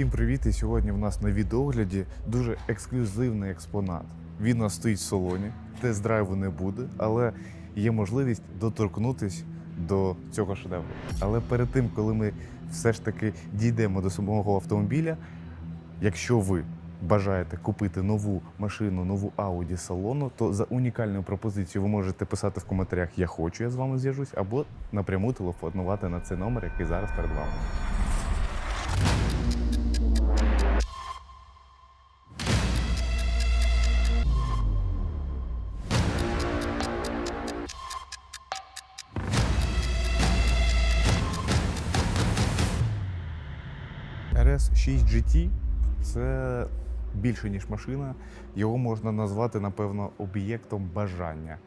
Всім привіт! І сьогодні в нас на відеогляді дуже ексклюзивний експонат. Він нас стоїть в салоні, тест-драйву не буде, але є можливість доторкнутись до цього шедевру. Але перед тим, коли ми все ж таки дійдемо до самого автомобіля, якщо ви бажаєте купити нову машину, нову Audi салону, то за унікальною пропозицією ви можете писати в коментарях Я хочу, я з вами зв'яжусь, або напряму телефонувати на цей номер, який зараз перед вами. RS6 GT це більше ніж машина. Його можна назвати, напевно, об'єктом бажання.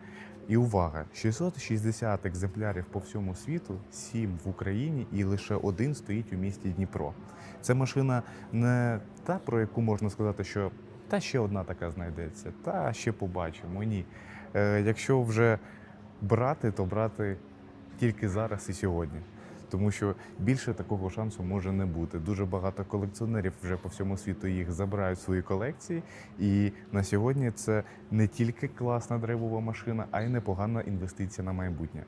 І увага: 660 екземплярів по всьому світу, 7 в Україні, і лише один стоїть у місті Дніпро. Це машина не та, про яку можна сказати, що та ще одна така знайдеться, та ще побачимо. Ні. Е, якщо вже брати, то брати тільки зараз і сьогодні тому що більше такого шансу може не бути. Дуже багато колекціонерів вже по всьому світу їх забирають в свої колекції. І на сьогодні це не тільки класна драйвова машина, а й непогана інвестиція на майбутнє.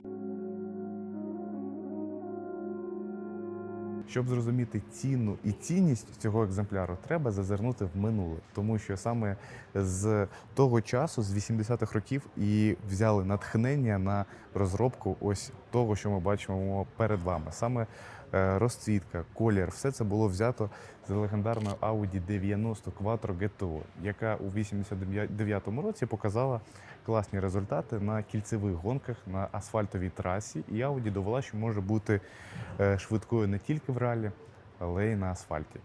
Щоб зрозуміти ціну і цінність цього екземпляру, треба зазирнути в минуле, тому що саме з того часу, з 80-х років, і взяли натхнення на розробку ось того, що ми бачимо перед вами. Саме е, розцвітка, колір, все це було взято з легендарної Audi 90 Quattro GTO, яка у 89-му році показала класні результати на кільцевих гонках на асфальтовій трасі. І Audi довела, що може бути е, швидкою не тільки в ралі, але й на асфальті.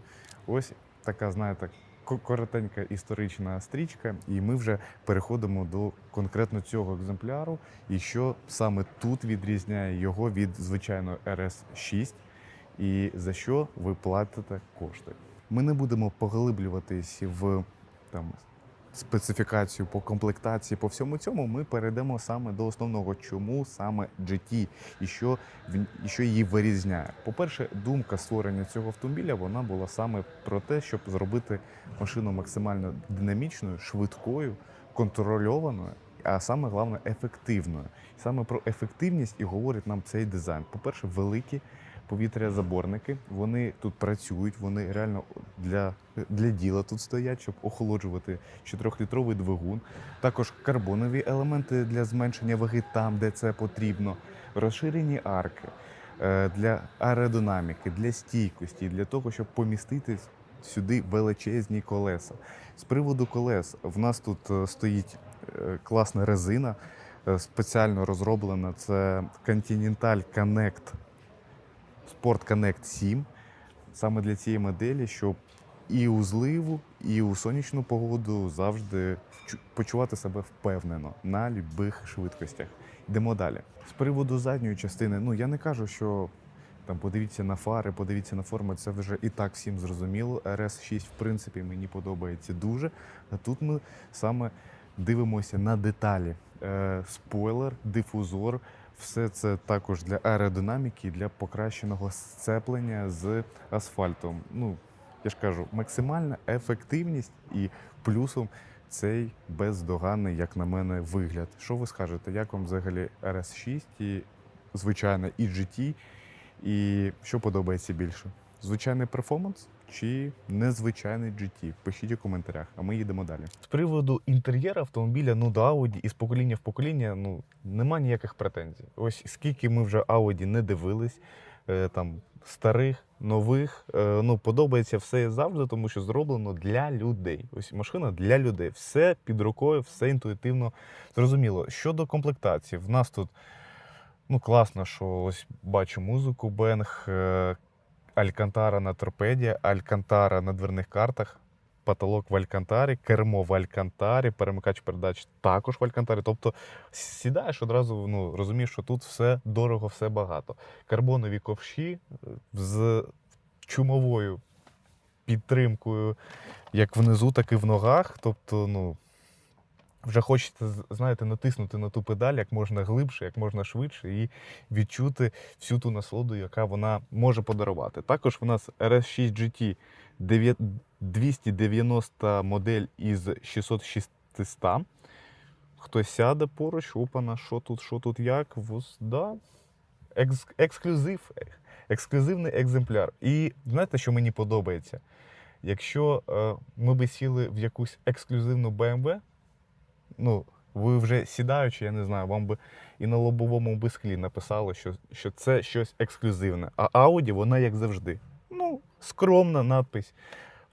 Ось така, знаєте, коротенька історична стрічка, і ми вже переходимо до конкретно цього екземпляру, і що саме тут відрізняє його від звичайної RS6, і за що ви платите кошти. Ми не будемо поглиблюватись в там специфікацію по комплектації, по всьому цьому, ми перейдемо саме до основного, чому саме GT і що і що її вирізняє. По-перше, думка створення цього автомобіля вона була саме про те, щоб зробити машину максимально динамічною, швидкою, контрольованою. А саме головне ефективною. Саме про ефективність і говорить нам цей дизайн. По-перше, великі повітрязаборники. Вони тут працюють, вони реально для, для діла тут стоять, щоб охолоджувати 4-літровий двигун. Також карбонові елементи для зменшення ваги там, де це потрібно. Розширені арки е, для аеродинаміки, для стійкості, для того, щоб помістити сюди величезні колеса. З приводу колес, в нас тут е, стоїть е, класна резина, спеціально розроблена. Це Continental Connect Sport Connect 7. Саме для цієї моделі, щоб і у зливу, і у сонячну погоду завжди почувати себе впевнено на любих швидкостях. Йдемо далі. З приводу задньої частини, ну я не кажу, що там подивіться на фари, подивіться на форми, це вже і так всім зрозуміло. RS6, в принципі, мені подобається дуже. А тут ми саме дивимося на деталі. Е, спойлер, дифузор, все це також для аеродинаміки, для покращеного сцеплення з асфальтом. Ну, я ж кажу, максимальна ефективність і плюсом цей бездоганний, як на мене, вигляд. Що ви скажете? Як вам взагалі RS6 і звичайно і? І що подобається більше? Звичайний перформанс чи незвичайний GT? Пишіть у коментарях, а ми їдемо далі. З приводу інтер'єру автомобіля, ну до Audi із покоління в покоління ну нема ніяких претензій. Ось скільки ми вже Audi не дивились, е, там старих, нових. Е, ну подобається все завжди, тому що зроблено для людей. Ось машина для людей. Все під рукою, все інтуїтивно зрозуміло. Щодо комплектації, в нас тут. Ну, класно, що ось бачу музику Бенг, Алькантара на торпеді, Алькантара на дверних картах, потолок в Алькантарі, кермо в Алькантарі, перемикач передач також в Алькантарі. Тобто сідаєш одразу, ну, розумієш, що тут все дорого, все багато. Карбонові ковші е, з чумовою підтримкою, як внизу, так і в ногах. Тобто, ну. Вже хочеться, знаєте, натиснути на ту педаль як можна глибше, як можна швидше, і відчути всю ту насолоду, яка вона може подарувати. Також в нас RS6 GT 290 модель із 600 Хтось сяде поруч, опана, що тут, що тут, як. Вос, да. Екс, ексклюзив, ексклюзивний екземпляр. І знаєте, що мені подобається? Якщо е, ми би сіли в якусь ексклюзивну BMW, ну, ви вже сідаючи, я не знаю, вам би і на лобовому би склі написало, що, що це щось ексклюзивне. А Audi, вона як завжди. Ну, скромна надпись.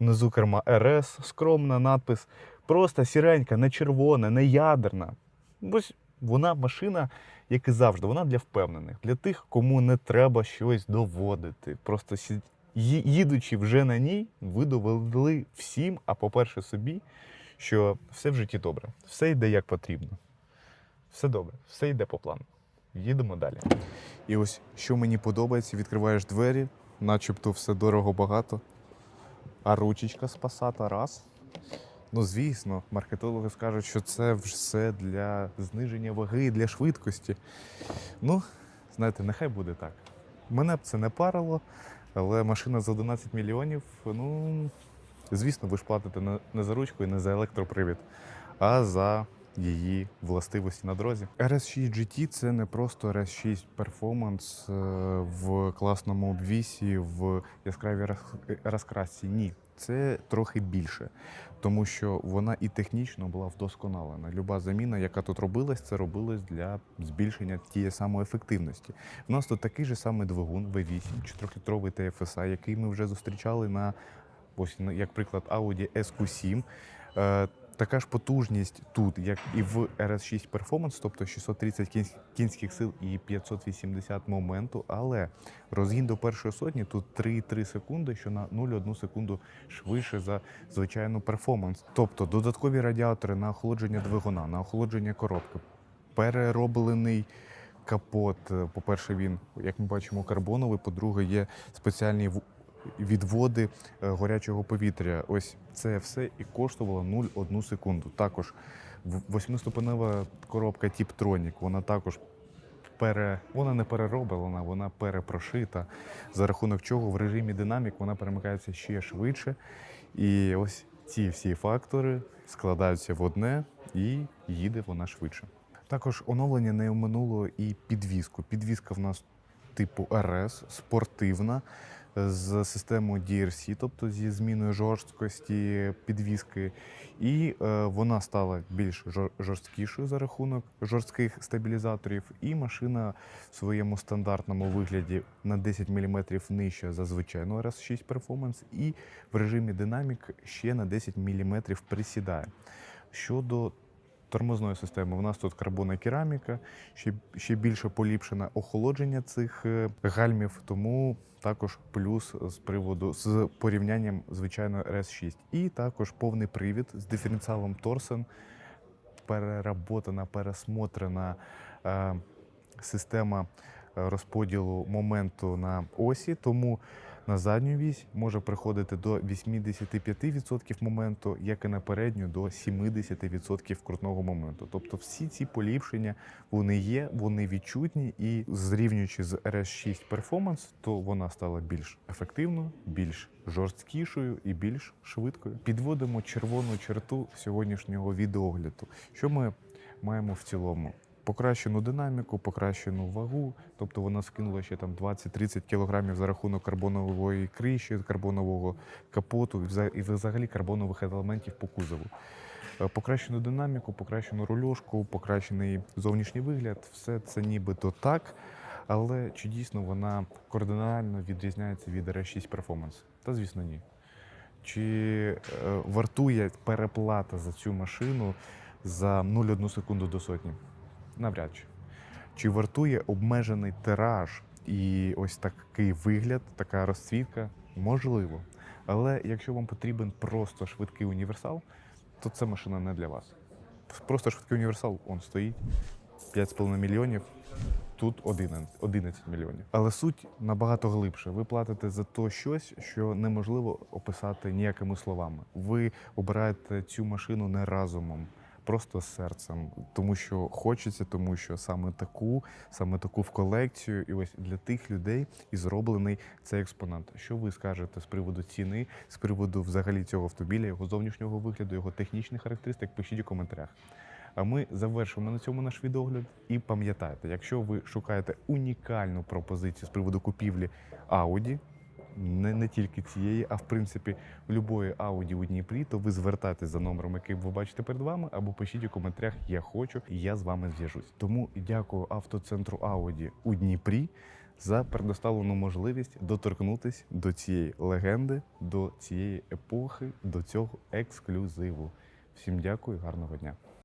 Внизу керма RS, скромна надпис. Просто сіренька, не червона, не ядерна. Ось вона машина, як і завжди, вона для впевнених, для тих, кому не треба щось доводити. Просто їдучи вже на ній, ви довели всім, а по-перше, собі, що все в житті добре, все йде як потрібно. Все добре, все йде по плану. Їдемо далі. І ось що мені подобається, відкриваєш двері, начебто все дорого багато. А ручечка з пасата раз. Ну, звісно, маркетологи скажуть, що це все для зниження ваги, для швидкості. Ну, знаєте, нехай буде так. Мене б це не парило, але машина за 11 мільйонів, ну, звісно, ви ж платите не, за ручку і не за електропривід, а за її властивості на дорозі. RS6 GT це не просто RS6 Performance е, в класному обвісі, в яскравій роз- розкрасці. Ні, це трохи більше, тому що вона і технічно була вдосконалена. Люба заміна, яка тут робилась, це робилась для збільшення тієї самої ефективності. У нас тут такий же самий двигун V8, 4-літровий TFSI, який ми вже зустрічали на ось як приклад Audi SQ7. Е, Така ж потужність тут, як і в RS6 Performance, тобто 630 кінсь- кінських сил і 580 моменту, але розгін до першої сотні тут 3,3 секунди, що на 0,1 секунду швидше за звичайну перформанс. Тобто додаткові радіатори на охолодження двигуна, на охолодження коробки, перероблений капот. Е, По-перше, він, як ми бачимо, карбоновий. По-друге, є спеціальні в- відводи е, гарячого повітря. Ось це все і коштувало 0,1 секунду. Також восьмиступенева коробка Tiptronic, вона також пере... вона не перероблена, вона перепрошита, за рахунок чого в режимі динамік вона перемикається ще швидше. І ось ці всі фактори складаються в одне і їде вона швидше. Також оновлення не оминуло і підвізку. Підвізка в нас типу RS, спортивна, з системою DRC, тобто зі зміною жорсткості підвіски. І е, вона стала більш жорсткішою за рахунок жорстких стабілізаторів. І машина в своєму стандартному вигляді на 10 мм нижча за звичайну RS6 Performance, і в режимі динамік ще на 10 мм присідає. Щодо тормозної системи, у нас тут карбонна кераміка, ще, ще більше поліпшене охолодження цих е, гальмів, тому також плюс з приводу з порівнянням звичайно RS6. І також повний привід з диференціалом Торсен, переработана, пересмотрена е, система е, розподілу моменту на осі, тому на задню вісь може приходити до 85% моменту, як і на передню до 70% крутного моменту. Тобто всі ці поліпшення вони є, вони відчутні, і зрівнюючи з RS6 Performance, то вона стала більш ефективною, більш жорсткішою і більш швидкою. Підводимо червону черту сьогоднішнього відеогляду. Що ми маємо в цілому? Покращену динаміку, покращену вагу, тобто вона скинула ще там 20-30 кілограмів за рахунок карбонової криші, карбонового капоту і взагалі карбонових елементів по кузову. Е, Покращену динаміку, покращену рульошку, покращений зовнішній вигляд, все це нібито так. Але чи дійсно вона кардинально відрізняється від RS6 Performance? Та звісно, ні. Чи е, вартує переплата за цю машину за 0,1 секунду до сотні? Навряд чи. Чи вартує обмежений тираж і ось такий вигляд, така розцвітка? Можливо. Але якщо вам потрібен просто швидкий універсал, то це машина не для вас. Просто швидкий універсал, он стоїть 5,5 мільйонів. Тут 11, 11 мільйонів. Але суть набагато глибше. Ви платите за то щось, що неможливо описати ніякими словами. Ви обираєте цю машину не разумом. Просто серцем, тому що хочеться, тому що саме таку, саме таку в колекцію, і ось для тих людей і зроблений цей експонат. Що ви скажете з приводу ціни, з приводу взагалі цього автомобіля, його зовнішнього вигляду, його технічних характеристик? Пишіть у коментарях. А ми завершимо на цьому наш відогляд. І пам'ятайте, якщо ви шукаєте унікальну пропозицію з приводу купівлі Audi, не, не тільки цієї, а в принципі любої Audi у Дніпрі, то ви звертайтесь за номером, який ви бачите перед вами, або пишіть у коментарях Я хочу, і я з вами зв'яжусь. Тому дякую автоцентру Audi у Дніпрі за предоставлену можливість доторкнутися до цієї легенди, до цієї епохи, до цього ексклюзиву. Всім дякую, гарного дня.